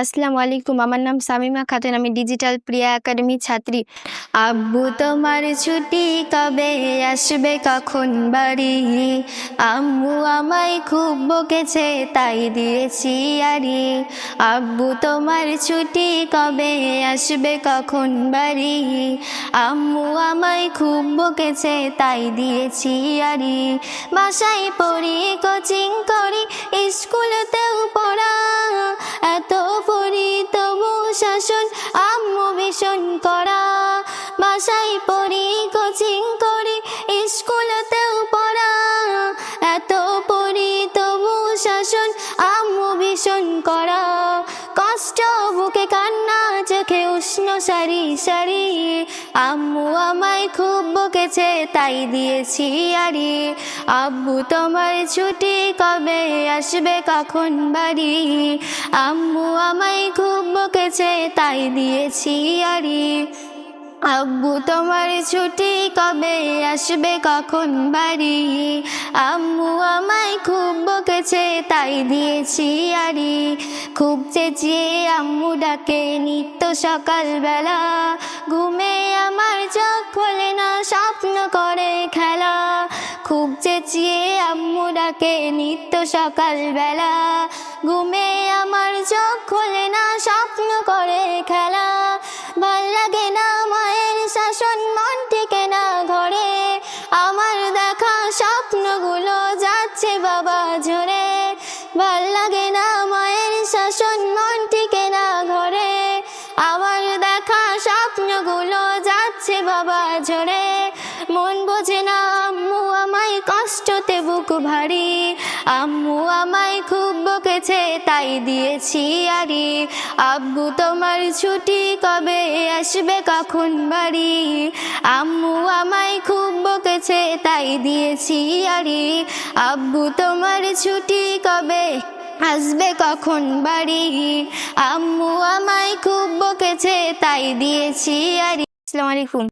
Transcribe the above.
আসসালামু আলাইকুম। আমার নাম সামিমা খাতুন। আমি ডিজিটাল প্রিয়া একাডেমি ছাত্রী। আব্বু, তোমার ছুটি কবে? আসবে কখন বাড়ি? আম্মু আমায় খুব বকেছে, তাই দিয়েছি আরি আব্বু, তোমার ছুটি কবে? আসবে কখন বাড়ি? আম্মু আমায় খুব বকেছে, তাই দিয়েছি আরি বাসায় পড়ি, কোচিং বাসায় পড়ি, কোচিং করি, স্কুলেতেও পড়া। এত পড়ি, তবু শাসন আম্মু ভীষণ করা। কষ্ট বুকে, কান্না চোখে, উষ্ণ সারি সারি। আম্মু আমায় খুব বকেছে, তাই দিয়েছি আরি আব্বু, তোমার ছুটি কবে আসবে, কখন বাড়ি? আম্মু আমায় খুব বকেছে, তাই দিয়েছি আরি আব্বু, তোমার ছুটি কবে আসবে? কখন বাড়ি? আম্মু আমায় খুব বকেছে, তাই দিয়েছি আরি খুব চেঁচিয়ে আম্মু ডাকে, নিত্য সকালবেলা। ঘুমে আমার চোখ খোলে না, স্বপ্ন করে খেলা। খুব চেঁচিয়ে আম্মু ডাকে, নিত্য সকালবেলা। ঘুমে যাচ্ছে বাবা ঝরে মন বোঝে না, আম্মু আমায় কষ্টতে বুক ভারী। আম্মু আমায় খুব বকেছে, তাই দিয়েছি আরি। আব্বু, তোমার ছুটি কবে আসবে কখন বাড়ি? আম্মু আমায় খুব বকেছে, তাই দিয়েছি আরি। আব্বু, তোমার ছুটি কবে আসবে কখন বাড়ি? আম্মু আমায় খুব বকেছে, তাই দিয়েছি আরি। আসসালামু আলাইকুম।